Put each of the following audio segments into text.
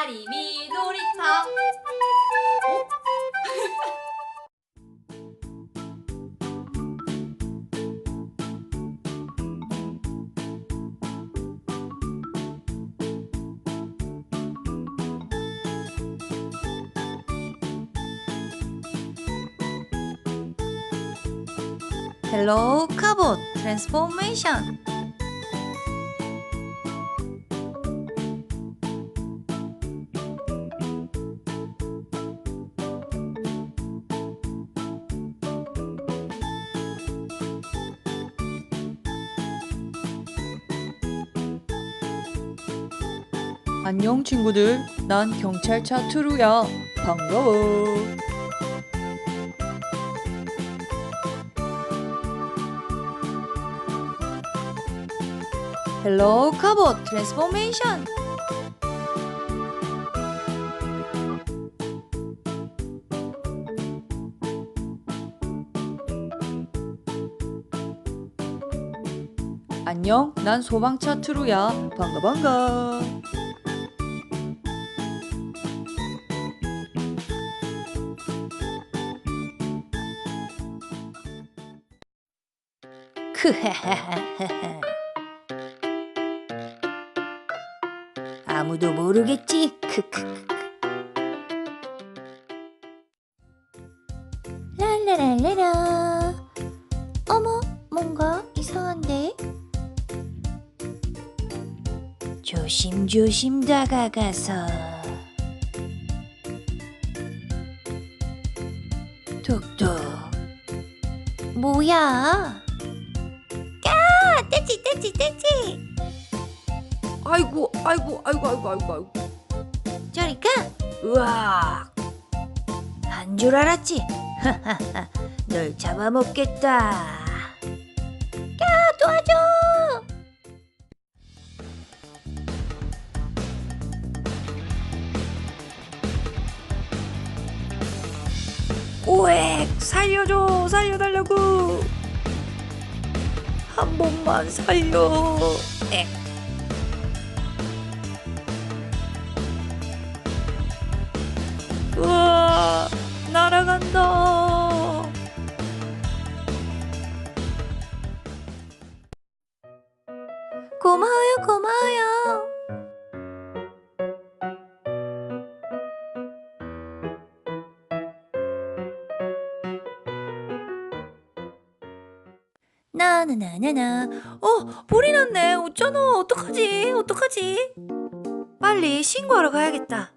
다리미 놀이터. 헬로 카봇 트랜스포메이션 안녕 친구들. 난 경찰차 투루야. 반가워. 헬로 카봇. 트랜스포메이션. 안녕 난 소방차 투루야. 반가 반가 크헤헤헤헤 아무도 모르겠지. 크크크. 랄라랄라라. 어머, 뭔가 이상한데? 조심조심 다가가서. 톡톡. 뭐야? 야, 떼지, 떼지. 아이고, 아이고, 아이고, 아이고, 아이고, 아이고. 저리 가! 으악! 한 줄 알았지? 널 잡아먹겠다. 야, 도와줘! 오액! 살려줘! 살려달라고! 한 번만 살려! 액! 나나나나나. 어 불이 났네. 어쩌노? 어떡하지? 어떡하지? 빨리 신고하러 가야겠다.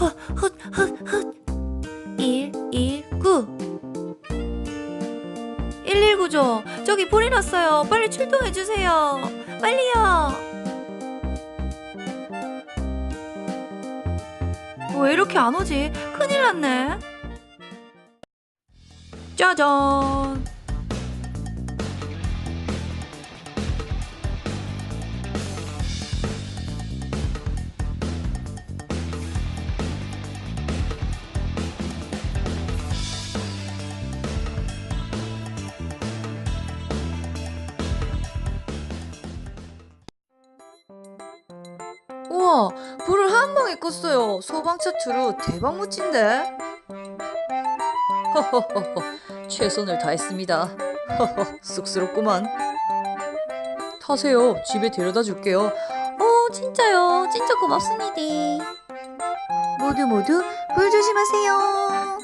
헛헛헛헛. 119 119죠. 저기 불이 났어요. 빨리 출동해 주세요. 빨리요 왜 이렇게 안 오지? 큰일 났네. 짜잔 우와, 불을 한 방에 껐어요. 소방차 투루 대박 멋진데? 최선을 다했습니다. 쑥스럽구만. 타세요. 집에 데려다 줄게요. 어, 진짜요. 진짜 고맙습니다. 모두 모두 불 조심하세요.